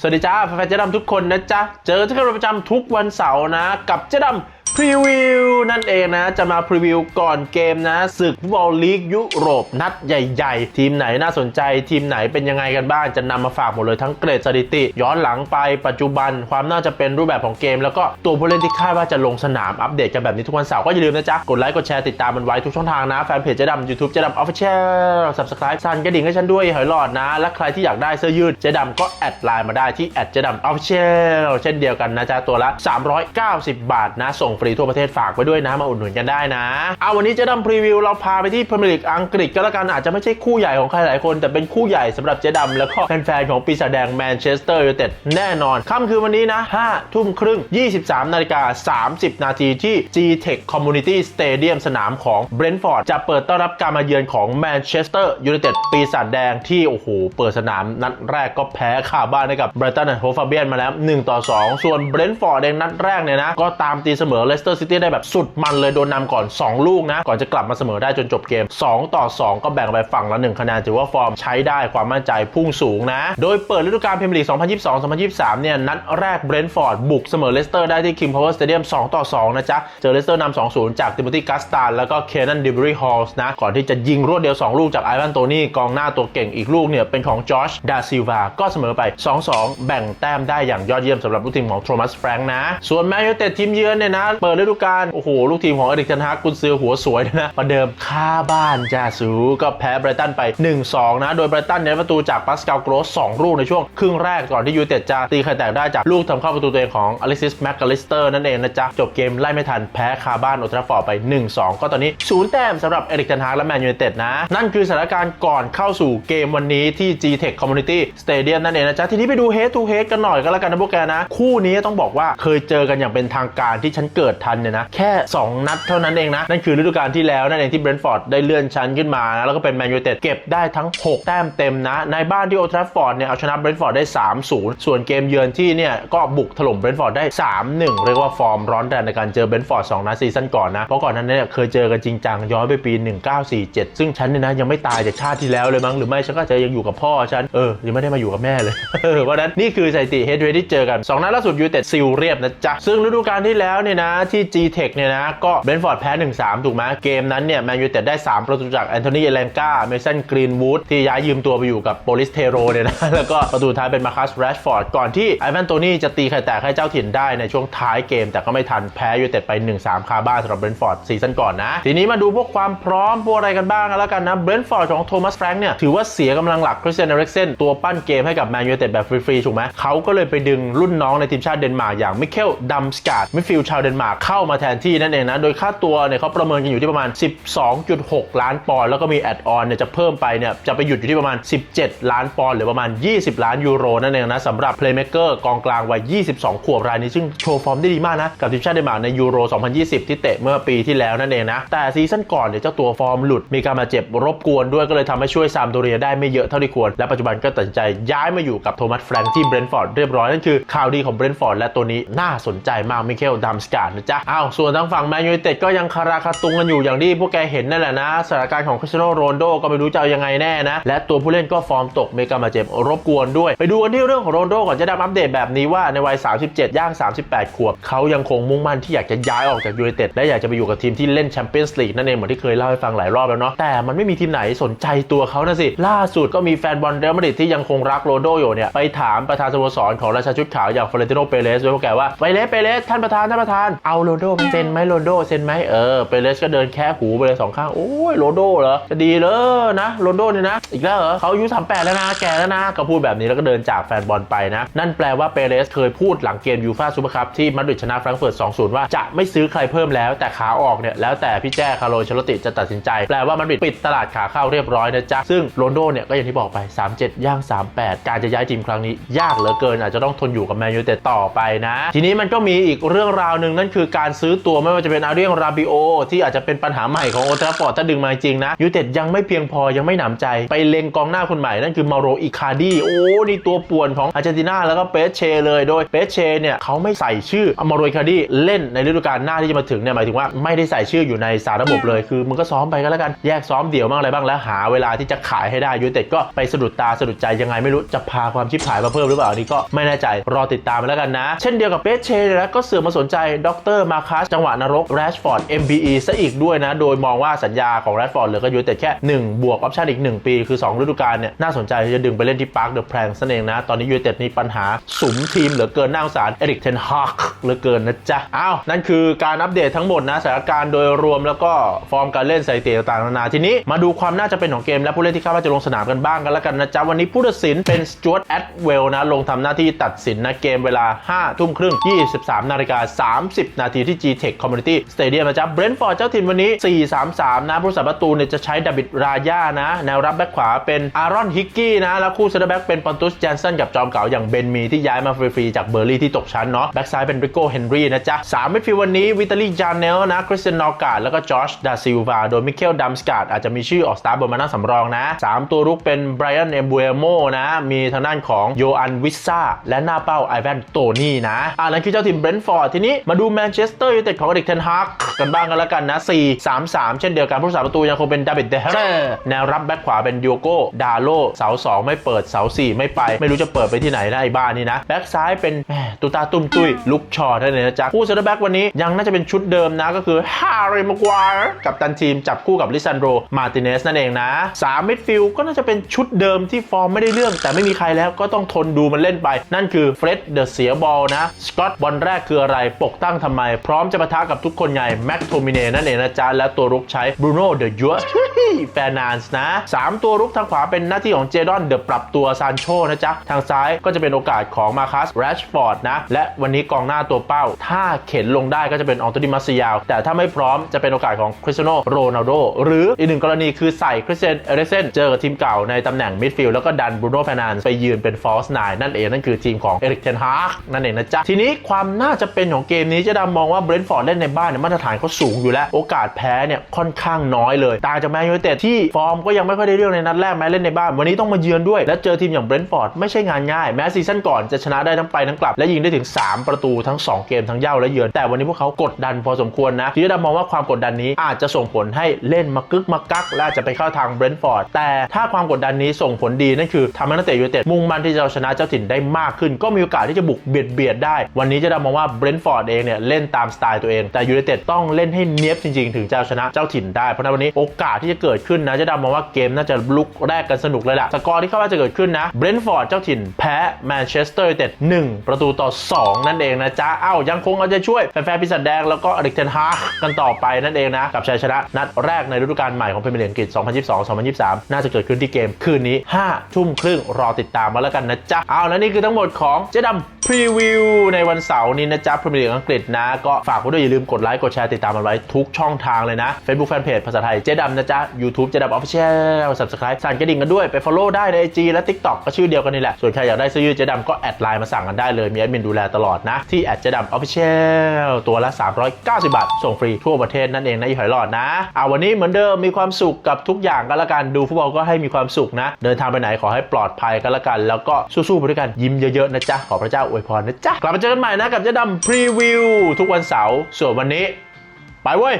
สวัสดีจ้าแฟนเจ๊ดำทุกคนนะจ๊ะ เจอที่เป็นประจำทุกวันเสาร์นะ กับเจ๊ดำ พรีวิวนั่นเองนะ จะมาพรีวิวก่อนเกมนะศึกฟุตบอลลีกยุโรปนัดใหญ่ๆ ทีมไหนน่าสนใจ ทีมไหนเป็นยังไงกันบ้าง จะนำมาฝากหมดเลยทั้งเกรดสถิติ ย้อนหลังไปปัจจุบันความน่าจะเป็นรูปแบบของเกม แล้วก็ตัวผู้เล่นที่คาดว่าจะลงสนามอัปเดตกันแบบนี้ทุกวันเสาร์ก็อย่าลืมนะจ๊ะ กดไลค์กดแชร์ติดตามมันไว้ทุกช่องทางนะ แฟนเพจเจ๊ดำยูทูบเจ๊ดำออฟฟิเชียลสับสไครป์สั่นกระดิ่งให้ฉันด้วยหอยหลอดนะ และใครที่อยากได้เสื้อยืดเจ๊ดำก็แอดไลน์มาได้ที่แอดเจ๊ดำออฟฟิเชียลเช่นเดียวกันนะจ๊ะตัวละ 390 บาทนะส่งฟรีทั่วประเทศฝากไว้ด้วยนะมาอุดหนุนกันได้นะ เอาวันนี้เจ๊ดำพรีวิวเราพาไปที่พรีเมียร์ลีกอังกฤษก็แล้วกันอาจจะไม่ใช่คู่ใหญ่ของใครหลายคน แต่เป็นคู่ใหญ่สำหรับเจ๊ดำแล้วก็แฟนๆของปีศาจแดงแมนเชสเตอร์ยูไนเต็ดแน่นอนค่ำคืนวันนี้นะ5ทุ่มครึ่ง 23นาฬิกา30 นาทีที่ G-Tech Community Stadium สนามของเบรนท์ฟอร์ดจะเปิดต้อนรับการมาเยือนของแมนเชสเตอร์ยูไนเต็ดปีศาจแดงที่โอ้โหเปิดสนามนัดแรกก็แพ้คาบ้านให้กับไบรตันโฮฟาเบียนมาแล้ว1ต่อ2ส่วนเบรนท์ฟอร์ดเองนัดแรกเนี่ยนะก็ตามตีเสมอเลเลสเตอร์ซิตี้ได้แบบสุดมันเลยโดนนำก่อน 2 ลูกนะ ก่อนจะกลับมาเสมอได้จนจบเกม 2 ต่อ 2 ก็แบ่งไปฝั่งละ 1 คะแนนถือว่าฟอร์มใช้ได้ความมั่นใจพุ่งสูงนะ โดยเปิดฤดูกาลพรีเมียร์ลีก 2022-2023 เนี่ย นัดแรกเบรนท์ฟอร์ดบุกเสมอเลสเตอร์ได้ที่คิมพาวเวอร์สเตเดียม 2 ต่อ 2 นะจ๊ะ เจอเลสเตอร์นำ2-0 จากติโมธีกัสตานแล้วก็เคนนันดิบรีฮอลส์นะ ก่อนที่จะยิงรวดเดียว 2 ลูกจากไอวันโตนี่กองหน้าตัวเก่งอีกลูกเนี่ยเป็นของจอชดาซิลวาก็เสมอไป 2-2 แบ่งแต้มได้อย่างยอดเยี่ยมสำหรับลูกทีมของโทมัสแฟรงค์นะส่วนแมนยูไนเต็ดทีมเยือนเนี่ยนะเปิดฤดูกาลโอ้โห ลูกทีมของเอริกเทนฮากกุนซือหัวสวยนะประเดิมค่าบ้านจ้าสูก็แพ้ไบรตันไป 1-2 นะ โดยไบรตันเนี่ยประตูจากปาสกาลโกรส2ลูกในช่วงครึ่งแรกก่อนที่ยูเต็ดจะตีไข่แตกได้จากลูกทำเข้าประตูตัวเองของอลิซิสแมคคาลิสเตอร์นั่นเองนะจ๊ะ จบเกมไล่ไม่ทันแพ้คาบ้านโอทราฟอร์ไป 1-2 ก็ตอนนี้ศูนย์แต้มสำหรับเอริกเทนฮากและแมนยูเต็ดนะ นั่นคือสถานการณ์ก่อนเข้าสู่เกมวันนี้ที่ G-Tech Community Stadium นั่นเองนะจ๊ะทีนี้ไปดู Head to Head กันหน่อยก็แล้วกันนะพวกแกนะ คู่นี้ต้องบอกว่าเคยเจอกันอย่างเป็นทางการที่ฉันเกิดทันเนี่ยนะแค่ 2 นัดเท่านั้นเองนะ นั่นคือฤดูกาลที่แล้วนั่นเองที่เบรนท์ฟอร์ดได้เลื่อนชั้นขึ้นมานะแล้วก็เป็นแมนยูเต็ดเก็บได้ทั้ง 6 แต้มเต็มนะ ในบ้านที่โอทราฟอร์ดเนี่ยเอาชนะเบรนท์ฟอร์ดได้ 3-0 ส่วนเกมเยือนที่เนี่ยก็บุกถล่มเบรนท์ฟอร์ดได้ 3-1 เรียกว่าฟอร์มร้อนแรงในการเจอเบรนท์ฟอร์ด2นัดซีซั่นก่อนนะเพราะก่อนหนั้นเนี่ยเคยเจอกันจริงจังย้อนไปปี 1947 ซึ่งฉันเนี่ยนะยังไม่ตายจากชาติที่แล้วเลยมั้งหรือไม่ฉันก็จะยังอยู่กับพ่อฉันเออยังไม่ได้มาอยู่กับแม่เลยเพราะนั้นนี่คือสถิติเฮดเวที่เจอกัน2นัดล่าสุดยูเต็ดซิลเรียบนะจ๊ะซึ่งฤดูกาลที่แล้วเนี่ยนะที่ G-Tech เนี่ยนะก็เบนฟอร์ดแพ้ 1-3 ถูกไหมเกมนั้นเนี่ยแมนยูเต็ดได้ 3 ประตูจากแอนโทนีเอเลนกาเมสันกรีนวูดที่ย้ายยืมตัวไปอยู่กับโปลิสเทโรเนี่ยนะแล้วก็ประตูท้ายเป็นมาคัสแรชฟอร์ดก่อนที่ไอแวนโตนี่จะตีไข่แตกให้เจ้าถิ่นได้ในช่วงท้ายเกม แต่ก็ไม่ทันแพ้ยูเต็ดไป 1-3 คาบ้านสำหรับเบนฟอร์ดซีซั่นก่อนนะทีนี้มาดูพวกความพร้อมพวกอะไรกันบ้างแล้วกันนะเบนฟอร์ดของโทมัสแฟรงค์เนี่ยถือว่าเสียกำลังหลักคริสเตียนเอริกเซนตัวปั้นเกมให้กับแมนยูเต็ดแบบฟรีๆถูกไหมเขาก็เลยไปดึงรุ่นน้องในทีมชาติเดนมาร์กอย่างมิเคลดัมสกาดมิดฟิลชาวเดนมาร์กเข้ามาแทนที่นั่นเองนะ โดยค่าตัวเนี่ยเขาประเมินกันอยู่ที่ประมาณ 12.6 ล้านปอนด์แล้วก็มีแอดออนเนี่ยจะเพิ่มไปเนี่ยจะไปหยุดอยู่ที่ประมาณ 17 ล้านปอนด์หรือประมาณ 20 ล้านยูโรนั่นเองนะสำหรับเพลย์เม k เกอร์กองกลางวัย 22 ขวบรายนี้ ซึ่งโชว์ฟอร์มได้ดีมากนะ กับทีมชาติเดนมาร์กในยูโร 2020 ที่เตะเมื่อปีที่แล้วนั่นเองนะ แต่ซีซั่นก่อนเนี่ยเจ้าตัวฟอร์มหลุดมีการบาเจ็บรบกวนด้วยก็เลยทำให้ช่วยซามโดเรียได้ไม่เยอะเท่าที่ควร และปัจจุบันก็ตัดใจย้ายมาอยู่กับโทมัสแฟรงค์ที่เบรนท์ฟอร์ดเรียบร้อยนั่นคือข่าวดีของเบรนท์ฟอร์ดและตัวนี้น่าสนใจมากมิเคลดัมสกาดนะจ๊ะอ้าวส่วนทางฝั่งแมนยูไนเต็ดก็ยังคาราคาตุงกันอยู่อย่างที่พวกแกเห็นนั่นแหละนะสถานการณ์ของคริสเตียโนโรนโดก็ไม่รู้จะเอายังไงแน่นะ และตัวผู้เล่นก็ฟอร์มตกเมการบาเจ็บรบกวนด้วย ไปดูกันที่เรื่องของโรนโดก่อนจะได้อัปเดตแบบนี้ว่าในวัย 37 ย่าง 38 ขวบ เขายังคงมุ่งมั่นที่อยากจะย้ายออกจากยูไนเต็ดและอยากจะไปอยู่กับทีมที่เล่นแชมเปี้ยนส์ลีกนั่นเองเหมือนที่เคยเล่าให้ฟังหลายรอบแล้วเนาะแต่มันไม่มีทีมไหนสนใจตัวเขานะสิล่าสุดก็มีแฟนบอลเรอัลมาดริดที่ยังคงรักโรนโดอยู่เนี่ยไปถามประธานสโมสรของราชาชุดขาวอย่างฟลอเรนติโนเปเรสด้วยพวกแกว่าเปเรสเปเรสท่านประธานท่านประธานเอาโรโดเซ็นไหมโรโดเซ็นไหมเออเปเรสก็เดินแค่หูไปเลยสองข้างโอ้ยโรโดเหรอจะดีเลยนะโรโดเนี่ยนะ อีกแล้วเหรอเขาอายุ38 แล้วนะแก่แล้วนะก็พูดแบบนี้แล้วก็เดินจากแฟนบอลไปนะ นั่นแปลว่าเปเรสเคยพูดหลังเกมยูฟ่าซูเปอร์คัพที่มาดริดชนะแฟรงก์เฟิร์ต2-0 ว่าจะไม่ซื้อใครเพิ่มแล้ว แต่ขาออกเนี่ยแล้วแต่พี่แจ้คาร์โลชลติจะตัดสินใจ แปลว่ามาดริดปิดตลาดขาเข้าเรียบร้อยนะจ๊ะซึ่งโรนโดเนี่ยก็อย่างที่บอกไป 37 ย่าง 38 การจะย้ายทีมครั้งนี้ ยากเหลือเกินอาจจะต้องทนอยู่กับแมนยูแต่ต่อไปนะ ทีนี้มันก็มีอีกเรื่องราวหนึ่งนั่นคือการซื้อตัวไม่ว่าจะเป็นอาเรียงราบิโอที่อาจจะเป็นปัญหาใหม่ของโอทราฟอร์ดถ้าดึงมาจริงนะยูเต็ดยังไม่เพียงพอยังไม่หนำใจ ไปเล็งกองหน้าคนใหม่นั่นคือมาโรอิคาดีโอ้นี่ตัวป่วนของอาร์เจนตินาแล้วก็เปเชเลยโดยเปเชเนี่ยเขาไม่ใส่ชื่อมาโรอิคาดีเล่นในฤดูกาลหน้าที่จะมาถึงเนี่ยหมายถึงว่าไม่ได้ใส่ชื่ออยู่ในสารระบบเลยคือมึงก็ซ้อมไปก็แล้วกันแยกซ้อมเดี่ยวบ้างอะไรบ้างแล้วหาเวลาที่จะขายให้ได้ยูเต็ดก็ไปสะดุดตาสะดุดใจยังไงไม่รู้จะพาความชิบหายมาเพิ่มหรือเปล่าอันนี้ก็ไม่แน่ใจรอติดตามแล้วกันนะ เช่นเดียวกับเปเชเนี่ยนะก็เสือมาสนใจดรมาคัสจังหวะนรกแรชฟอร์ด MBE ซะอีกด้วยนะ โดยมองว่าสัญญาของแรชฟอร์ดเหลือก็อยู่แต่แค่ 1 บวกออปชั่นอีก 1 ปี คือ 2 ฤดูกาลเนี่ยน่าสนใจที่จะดึงไปเล่นที่ปาร์คเดอะแพลงนั่นเองนะ ตอนนี้ยูไนเต็ดมีปัญหาสุมทีมเหลือเกินน่าสงสารเอริกเทนฮากเหลือเกินนะจ๊ะอ้าวนั่นคือการอัปเดตทั้งหมดนะสถานการณ์โดยรวมแล้วก็ฟอร์มการเล่นสถิติต่างๆนานาทีนี้มาดูความน่าจะเป็นของเกมและผู้เล่นที่คาดว่าจะลงสนามกันบ้างกันแล้วกันนะจ๊ะวันนี้ผู้ตัดสินเป็นสจวตแอดเวลนะลงทำหน้าที่ตัดสินนะเกมเวลา5ทุ่มครึ่ง23นาฬิกา30นาทีที่ G-Tech Community Stadium นะจ๊ะเบรนท์ฟอร์ดเจ้าถิ่นวันนี้ 4-3-3 นะผู้รักษาประตูเนี่ยจะใช้ดาบิดรายานะ แนวรับแบ็คขวาเป็นอารอนฮิกกี้นะ แล้วคู่เซนเตอร์แบ็กเป็นปอนตุสแจนสันกับจอมเก่าอย่างเบนมีที่ย้ายมาฟรีๆจากเบอร์ลี่ที่ตกชั้นเนาะแบ็กซ้ายเป็นริโก้เฮนรี่นะจ๊ะ3มิดฟิลด์วันนี้วิตาลีจานเนลนะคริสเตียนนอร์การ์ดแล้วก็จอชดาซิลวาโดยมิเคลดัมสกาดอาจจะมีชื่อออกสตาร์บนมานั่งสำรองนะ3ตัวรุกเป็นไบรอันเอมบูเอโมนะมีทางด้านของโยอันวิสซาและหน้าเป้าไอแวนโตนี่นะอ่านั่นคือเจ้าทีมเบรนท์ฟอร์ดทีนี้มาดูแมนเชสเตอร์ยูไนเต็ดของอดิกเทนฮากกันบ้างกันแล้วกันนะ 4 3 3 เช่นเดียวกันผู้รักษาประตูยังคงเป็นดาบิดเดเฮเรแนวรับแบ็คขวาเป็นดิโอโกดาโลเสา2 ไม่เปิดเสา4 ไม่ไป ไม่รู้จะเปิดไปที่ไหนนะไอ้บ้านนี่นะแบ็คซ้ายเป็นแหม่ตุตาตุ้มตุ้ยลุกชอนั่นเองนะจ๊ะคู่เซนเตอร์แบ็กวันนี้ยังน่าจะเป็นชุดเดิมนะก็คือฮาร์รี่มากวายกับตันทีมจับคู่กับลิซันโดมาติเนสนั่นเองนะ3มิดฟิลด์ก็น่าจะเป็นชุดเดิมที่ฟอร์มไม่ได้เรื่อง แต่ไม่มีใครแล้วก็ต้องทนดูมันเล่นไป นั่นคือเฟร็ดเดอะเสียบอลนะสกอตบอลแรกคืออะไรปกตั้งทำไมพร้อมจะปะทะกับทุกคนใหญ่แม็กโทมิเนนั่นเองนะจ๊ะ และตัวรุกใช้บรูโน่เดอะยัวแฟนานส์นะ 3 ตัวรุกทางขวาเป็นหน้าที่ของเจดอนเดอะปรับตัวซานโชนะจ๊ะ ทางซ้ายก็จะเป็นโอกาสของมาคัสแรชฟอร์ดนะ และวันนี้กองหน้าตัวเป้า ถ้าเข็นลงได้ก็จะเป็นอองโตนิมัสยาว แต่ถ้าไม่พร้อมจะเป็นโอกาสของคริสเตียโนโรนัลโดหรืออีกหนึ่งกรณีคือใส่คริสเตียนเอเรเซนเจอกับทีมเก่าในตำแหน่งมิดฟิลด์แล้วก็ดันบรูโน่แฟนานส์ไปยืนเป็นฟอสไนนั่นเองนั่นคือทีมของเอริกเทนฮากนั่นเองนะจ๊ะทีนี้ความน่าจะเป็นของเกมนี้จะดำมองว่าเบรนท์ฟอร์ดเล่นในบ้านเนี่ยมาตรฐานเขาสูงอยู่แล้ว โอกาสแพ้เนี่ยค่อนข้างน้อยเลยต่างจากแมนยูไนเต็ดที่ฟอร์มก็ยังไม่ค่อยได้เรื่องในนัดแรกแม้เล่นในบ้าน วันนี้ต้องมาเยือนด้วย และเจอทีมอย่างเบรนท์ฟอร์ดไม่ใช่งานง่ายแม้ซีซั่นก่อนจะชนะได้ทั้งไปทั้งกลับ และยิงได้ถึง 3 ประตูทั้ง 2 เกมทั้งเย้าและเยือน แต่วันนี้พวกเขากดดันพอสมควรนะที่จะมองว่าความกดดันนี้อาจจะส่งผลให้เล่นมากึกมากักและจะไปเข้าทางเบรนท์ฟอร์ดแต่ถ้าความกดดันนี้ส่งผลดีนั่นคือทำให้นักเตะยูไนเต็ดมุ่งมั่นที่จะเอาชนะเจ้าถิ่นได้มากขึ้น ก็มีโอกาสที่จะบุกเบียดเบียดได้ วันนี้จะดามองว่าเบรนท์ฟอร์ดเองเนี่ยเล่นตามสไตล์ตัวเอง แต่ยูไนเต็ดต้องเล่นให้เนี้ยบจริงๆ ถึงจะชนะเจ้าถิ่นได้ เพราะฉะนั้นวันนี้โอกาสที่จะเกิดขึ้นนะจะดามองว่าเกมน่าจะลุกแรกกันสนุกเลยแหละสกอร์ที่คาดว่าจะเกิดขึ้นนะเบรนท์ฟอร์ดเจ้าถิ่นแพ้แมนเชสเตอร์ยูไนเต็ด1ประตูต่อ 2 นั่นเองนะจ๊ะเอ้ายังคงเอาใจช่วยแฟนๆปีศาจแดงแล้วก็อริกเทนฮาร์กันต่อไปนั่นเองนะกับชัยชนะนัดแรกในฤดูกาลใหม่ของพรีเมียร์ลีกอังกฤษ2022-2023 น่าจะเกิดขึ้นที่เกมคืนนี้5ทุ่มครึ่งรอติดตามมาแล้วกันนะจ๊ะเอาแล้วนี่คือทั้งหมดของเจ๊ดำพรีวิวในวันเสาร์นี้นะจ๊ะพรีเมียร์ลีกอังกฤษนะ ก็ฝากไว้ด้วยอย่าลืมกดไลค์กดแชร์ติดตามมันไว้ทุกช่องทางเลยนะ Facebook Fanpage ภาษาไทยเจ๊ดำนะจ๊ะ YouTube เจ๊ดำ Official Subscribe สั่นกระดิ่งกันด้วยไป follow ได้ใน IG และ TikTok ก็ชื่อเดียวกันนี่แหละ ส่วนใครอยากได้เสื้อยืดเจ๊ดำก็แอดไลน์มาสั่งกันได้เลยมีแอดมินดูแลตลอดนะ ที่แอดเจ๊ดำ Official ตัวละ 390 บาท ส่งฟรีทั่วประเทศนั่นเองนะอีหอยหลอดนะเอาวันนี้เหมือนเดิมมีความสุขกับทุกอย่างกันละกันดูฟุตบอลก็ให้มีความสุขนะ เดินทางไปไหนขอให้ปลอดภัยกันละกัน แล้วก็สู้ๆไปด้วยกันยิ้มเยอะๆนะจ๊ะขอพระเจ้าอวยพรนะจ๊ะ กลับมาเจอกันใหม่นะกับเจ๊ดำพรีวิวทุกวันเสาร์ส่วนวันนี้ ไปเว้ย